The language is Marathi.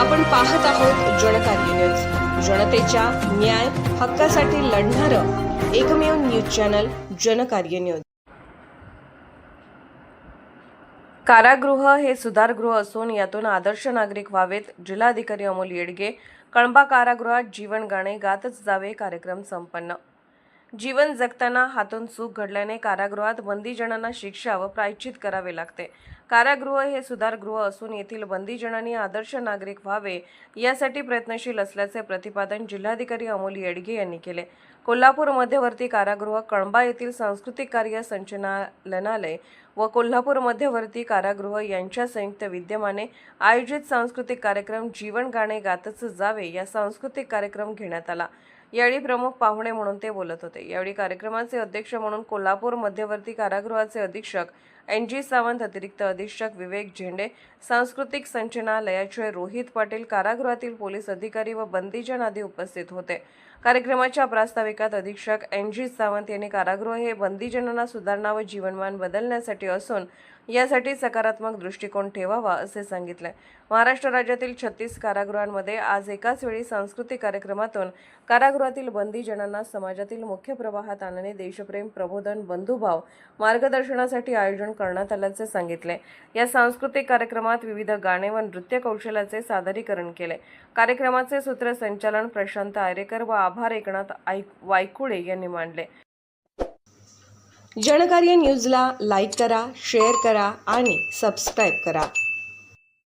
आपण पाहत आहोत जनकार्य न्यूज. जनतेच्या न्याय हक्कासाठी लढणारं एकमेव न्यूज चॅनल जनकार्य न्यूज. कारागृह हे सुधारगृह असून यातून आदर्श नागरिक व्हावेत. जिल्हाधिकारी अमोल येडगे कळंबा कारागृहात जीवन गाणे गातच जावे कार्यक्रम संपन्न. जीवन जगताना हातून चूक घडल्याने कारागृहात बंदीजनांना शिक्षा व प्रायश्चित करावे लागते. कारागृह हे सुधारगृह असून येथील बंदीजनांनी आदर्श नागरिक व्हावे यासाठी प्रयत्नशील असल्याचे प्रतिपादन जिल्हाधिकारी अमोल येडगे यांनी केले. कोल्हापूर मध्यवर्ती कारागृह कळंबा येथील सांस्कृतिक कार्य संचालनालय व कोल्हापूर मध्यवर्ती कारागृह यांच्या संयुक्त विद्यमाने आयोजित सांस्कृतिक कार्यक्रम जीवन गाणे गातच जावे या सांस्कृतिक कार्यक्रम घेण्यात आला. यावेळी प्रमुख पाहुणे म्हणून ते बोलत होते. यावेळी कार्यक्रमाचे अध्यक्ष म्हणून कोल्हापूर मध्यवर्ती कारागृहाचे अधीक्षक एन जी सावंत अतिरिक्त अधीक्षक विवेक झेंडे सांस्कृतिक संचनालयाचे रोहित पाटील कारागृहातील पोलीस अधिकारी व बंदीजन आदी उपस्थित होते. कार्यक्रमाच्या प्रास्ताविकात अधीक्षक एन जी सावंत यांनी कारागृह हे बंदीजनांना सुधारणा व जीवनमान बदलण्यासाठी असून यासाठी सकारात्मक दृष्टिकोन ठेवावा असे सांगितले. महाराष्ट्र राज्यातील छत्तीस कारागृहांमध्ये आज एकाच वेळी सांस्कृतिक कार्यक्रमातून कारागृहातील बंदीजनांना समाजातील मुख्य प्रवाहात आणणे देशप्रेम प्रबोधन बंधुभाव मार्गदर्शनासाठी आयोजन करण्यात आल्याचे सांगितले या सांस्कृतिक कार्यक्रमात विविध गाणे व नृत्य कौशल्याचे सादरीकरण केले कार्यक्रमाचे सूत्रसंचालन प्रशांत आयरेकर व आभार एकनाथ वायकुळे यांनी मांडले जनकार्य न्यूजला लाईक करा शेअर करा आणि सबस्क्राईब करा.